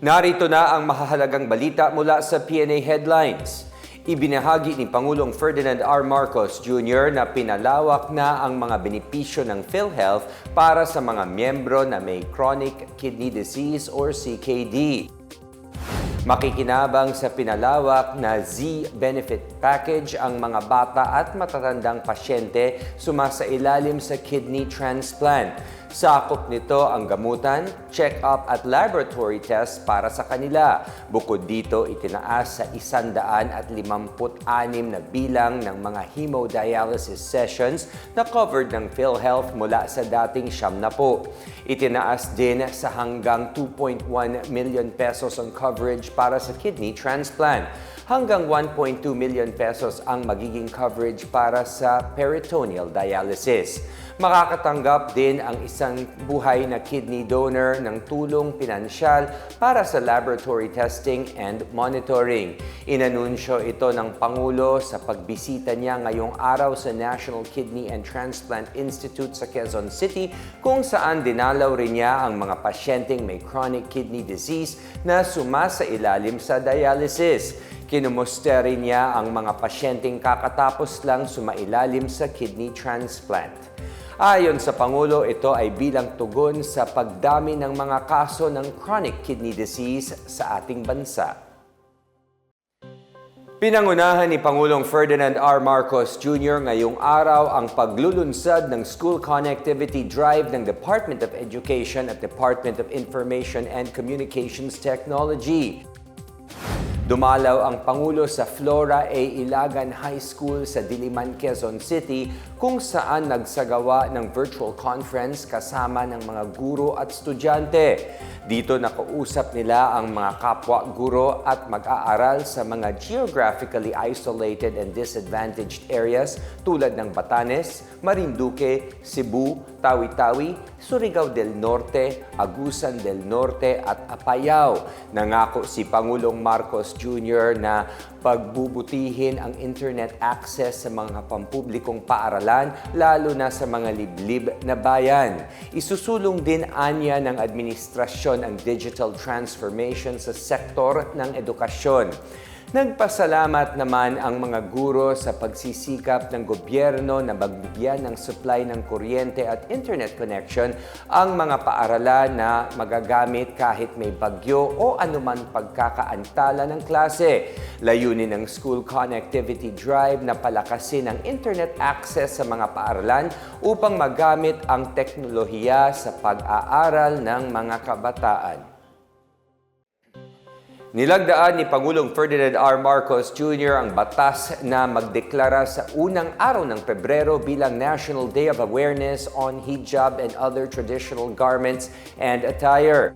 Narito na ang mahahalagang balita mula sa PNA Headlines. Ibinahagi ni Pangulong Ferdinand R. Marcos Jr. na pinalawak na ang mga benepisyo ng PhilHealth para sa mga miyembro na may chronic kidney disease or CKD. Makikinabang sa pinalawak na Z-Benefit Package ang mga bata at matatandang pasyente sumasailalim sa kidney transplant. Sakop nito ang gamutan, check-up at laboratory tests para sa kanila. Bukod dito, itinaas sa 156 na bilang ng mga hemodialysis sessions na covered ng PhilHealth mula sa dating siyam na po. Itinaas din sa hanggang 2.1 million pesos ang coverage para sa kidney transplant. Hanggang 1.2 million pesos ang magiging coverage para sa peritoneal dialysis. Makakatanggap din ang isang buhay na kidney donor ng tulong pinansyal para sa laboratory testing and monitoring. Inanunsyo ito ng Pangulo sa pagbisita niya ngayong araw sa National Kidney and Transplant Institute sa Quezon City kung saan dinalaw rin niya ang mga pasyenteng may chronic kidney disease na sumasa ilalim sa dialysis. Kinumusta rin niya ang mga pasyenteng kakatapos lang sumailalim sa kidney transplant. Ayon sa Pangulo, ito ay bilang tugon sa pagdami ng mga kaso ng chronic kidney disease sa ating bansa. Pinangunahan ni Pangulong Ferdinand R. Marcos Jr. ngayong araw ang paglulunsad ng School Connectivity Drive ng Department of Education at Department of Information and Communications Technology. Dumalaw ang Pangulo sa Flora A. Ilagan High School sa Diliman, Quezon City kung saan nagsagawa ng virtual conference kasama ng mga guro at estudyante. Dito nakausap nila ang mga kapwa guro at mag-aaral sa mga geographically isolated and disadvantaged areas tulad ng Batanes, Marinduque, Cebu, Tawi-Tawi, Surigao del Norte, Agusan del Norte at Apayao. Nangako si Pangulong Marcos Jr. na pagbubutihin ang internet access sa mga pampublikong paaralan, lalo na sa mga liblib na bayan. Isusulong din anya ng administrasyon ang digital transformation sa sektor ng edukasyon. Nagpasalamat naman ang mga guro sa pagsisikap ng gobyerno na magbigyan ng supply ng kuryente at internet connection ang mga paaralan na magagamit kahit may bagyo o anuman pagkakaantala ng klase. Layunin ng School Connectivity Drive na palakasin ang internet access sa mga paaralan upang magamit ang teknolohiya sa pag-aaral ng mga kabataan. Nilagdaan ni Pangulong Ferdinand R. Marcos Jr. ang batas na magdeklara sa unang araw ng Pebrero bilang National Day of Awareness on Hijab and Other Traditional Garments and Attire.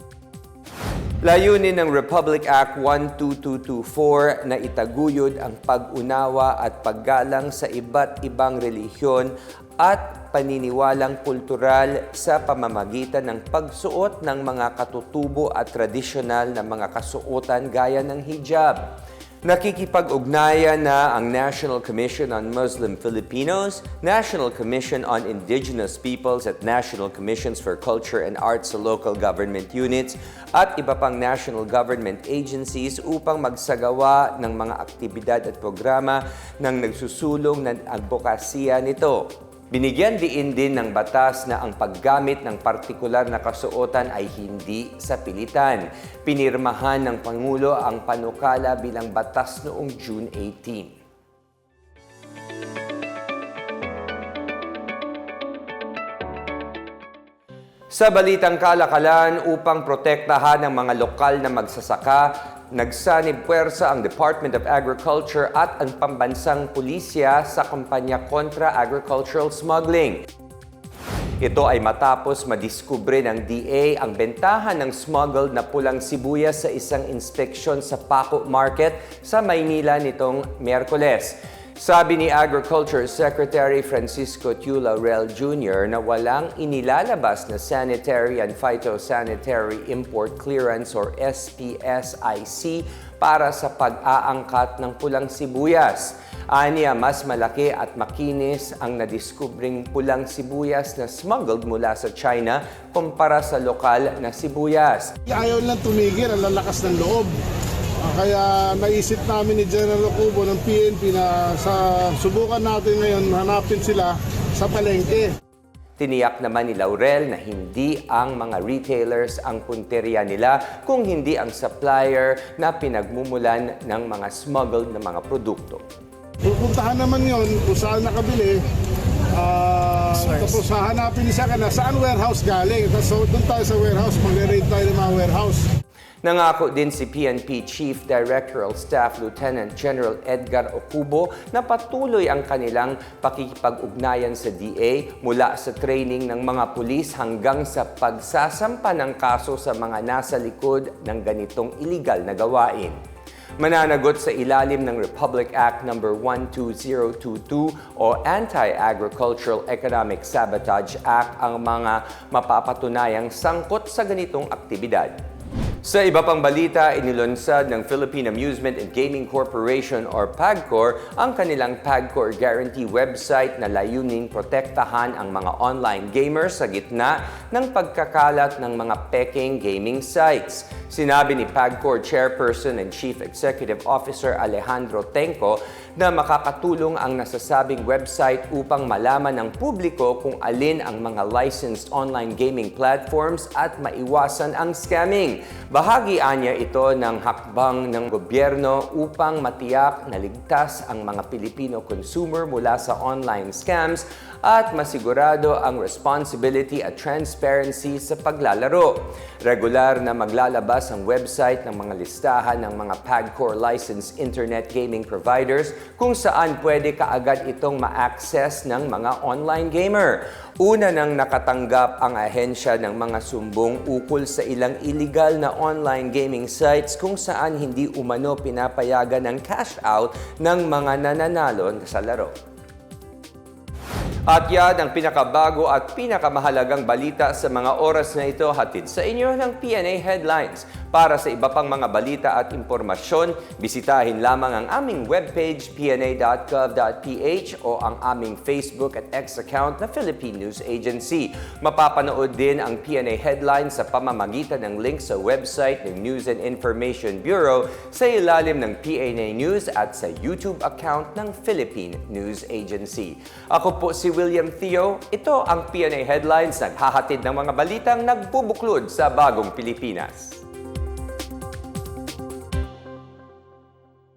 Layunin ng Republic Act 12224 na itaguyod ang pag-unawa at paggalang sa iba't ibang relihiyon at paniniwalang kultural sa pamamagitan ng pagsuot ng mga katutubo at tradisyonal na mga kasuotan gaya ng hijab. Nakikipag-ugnayan na ang National Commission on Muslim Filipinos, National Commission on Indigenous Peoples at National Commissions for Culture and Arts sa local government units at iba pang national government agencies upang magsagawa ng mga aktibidad at programa ng nagsusulong ng advokasya nito. Binigyan diin din ng batas na ang paggamit ng partikular na kasuotan ay hindi sa pilitan. Pinirmahan ng Pangulo ang panukala bilang batas noong June 18. Sa balitang kalakalan, upang protektahan ang mga lokal na magsasaka, nagsanib puwersa ang Department of Agriculture at ang pambansang pulisya sa kampanya kontra agricultural smuggling. Ito ay matapos madiskubre ng DA ang bentahan ng smuggled na pulang sibuyas sa isang inspeksyon sa Paco Market sa Maynila nitong Miyerkules. Sabi ni Agriculture Secretary Francisco Tula Rel Jr. na walang inilalabas na Sanitary and Phytosanitary Import Clearance or SPSIC para sa pag-aangkat ng pulang sibuyas. Anya, mas malaki at makinis ang nadiskubring pulang sibuyas na smuggled mula sa China kumpara sa lokal na sibuyas. Ayaw lang tumigil, ang lalakas ng loob. Ah, Kaya naisip namin ni General Cubo ng PNP na sa subukan natin ngayon hanapin sila sa palengke. Tiniyak naman ni Laurel na hindi ang mga retailers ang punteriya nila kung hindi ang supplier na pinagmumulan ng mga smuggled na mga produkto. Pupuntahan naman yon kung saan nakabili. Ah, tapos hahanapin siya ka na saan warehouse galing. Tapos so, doon tayo sa warehouse, mag-raid tayo ng mga warehouse. Nangako din si PNP Chief Directorial Staff Lieutenant General Edgar Okubo na patuloy ang kanilang pakikipag-ugnayan sa DA mula sa training ng mga pulis hanggang sa pagsasampa ng kaso sa mga nasa likod ng ganitong illegal na gawain. Mananagot sa ilalim ng Republic Act No. 12022 o Anti-Agricultural Economic Sabotage Act ang mga mapapatunayang sangkot sa ganitong aktibidad. Sa iba pang balita, inilunsad ng Philippine Amusement and Gaming Corporation or PAGCOR ang kanilang PAGCOR Guarantee website na layuning protektahan ang mga online gamers sa gitna ng pagkakalat ng mga peking gaming sites. Sinabi ni PAGCOR Chairperson and Chief Executive Officer Alejandro Tenco na makakatulong ang nasasabing website upang malaman ng publiko kung alin ang mga licensed online gaming platforms at maiwasan ang scamming. Bahagi anya ito ng hakbang ng gobyerno upang matiyak na ligtas ang mga Pilipino consumer mula sa online scams at masigurado ang responsibility at transparency sa paglalaro. Regular na maglalabas ang website ng mga listahan ng mga PAGCOR licensed internet gaming providers kung saan pwede kaagad itong ma-access ng mga online gamer. Una nang nakatanggap ang ahensya ng mga sumbong ukol sa ilang illegal na online gaming sites kung saan hindi umano pinapayagan ng cash out ng mga nananalo sa laro. At yan ang pinakabago at pinakamahalagang balita sa mga oras na ito hatid sa inyo ng PNA Headlines. Para sa iba pang mga balita at impormasyon, bisitahin lamang ang aming webpage pna.gov.ph o ang aming Facebook at X account na Philippine News Agency. Mapapanood din ang PNA Headlines sa pamamagitan ng link sa website ng News and Information Bureau sa ilalim ng PNA News at sa YouTube account ng Philippine News Agency. Ako po si William Theo. Ito ang PNA Headlines, naghahatid ng mga balitang nagbubuklod sa bagong Pilipinas.